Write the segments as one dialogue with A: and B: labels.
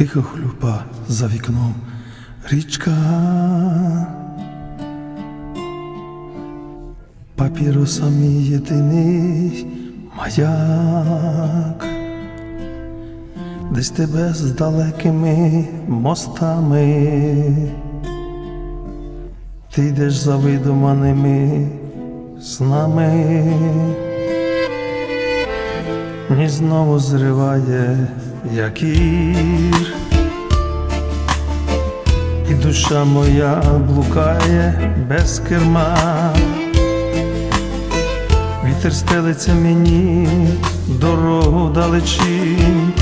A: Тихо хлюпа за вікном річка. Папірусом мій єдиний маяк, десь тебе з далекими мостами, ти йдеш за видуманими снами, ні знову зриває якір, і душа моя блукає без керма. Вітер стелиться мені дорогу далечінь,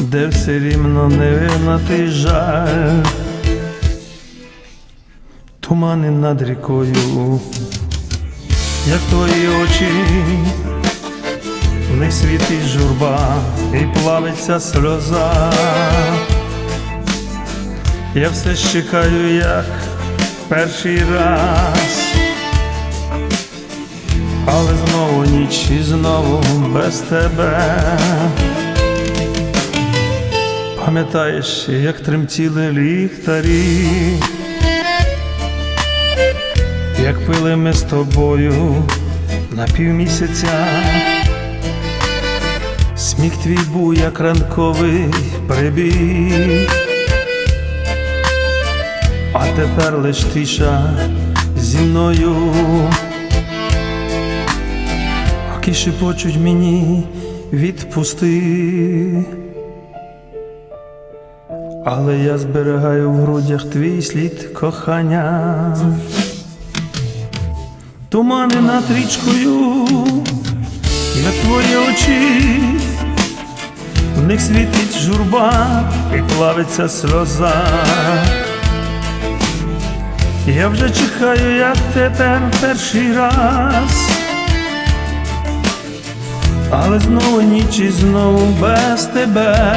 A: де все рівно не видно ти жаль, тумани над рікою, як твої очі, них світить журба і плавиться сльоза. Я все ж чекаю, як перший раз. Але знову ніч і знову без тебе. Пам'ятаєш, як тремтіли ліхтарі, як пили ми з тобою на півмісяця, сміх твій був, як ранковий прибіг, а тепер лиш тиша зі мною. Які шепочуть мені відпусти, але я зберігаю в грудях твій слід кохання, тумани над річкою, як твої очі, в них світить журба і плавиться сльоза. Я вже чекаю, як тепер перший раз. Але знову ніч і знову без тебе.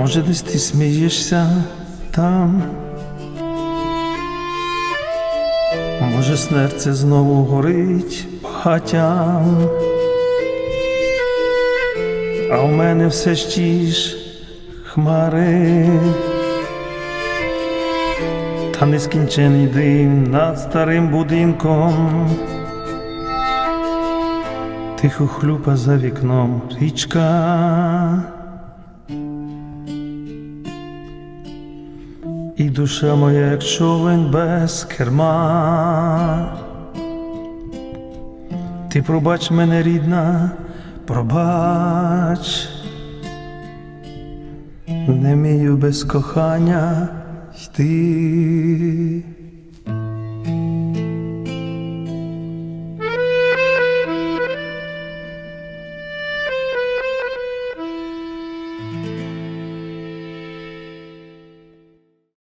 A: Може, десь ти смієшся там, може, серце знову горить багатям, а у мене все ті ж хмари, та нескінчений дим над старим будинком. Тихо хлюпа за вікном річка. І душа моя, як човен без керма. Ти пробач мене, рідна, пробач, не мію без кохання йти.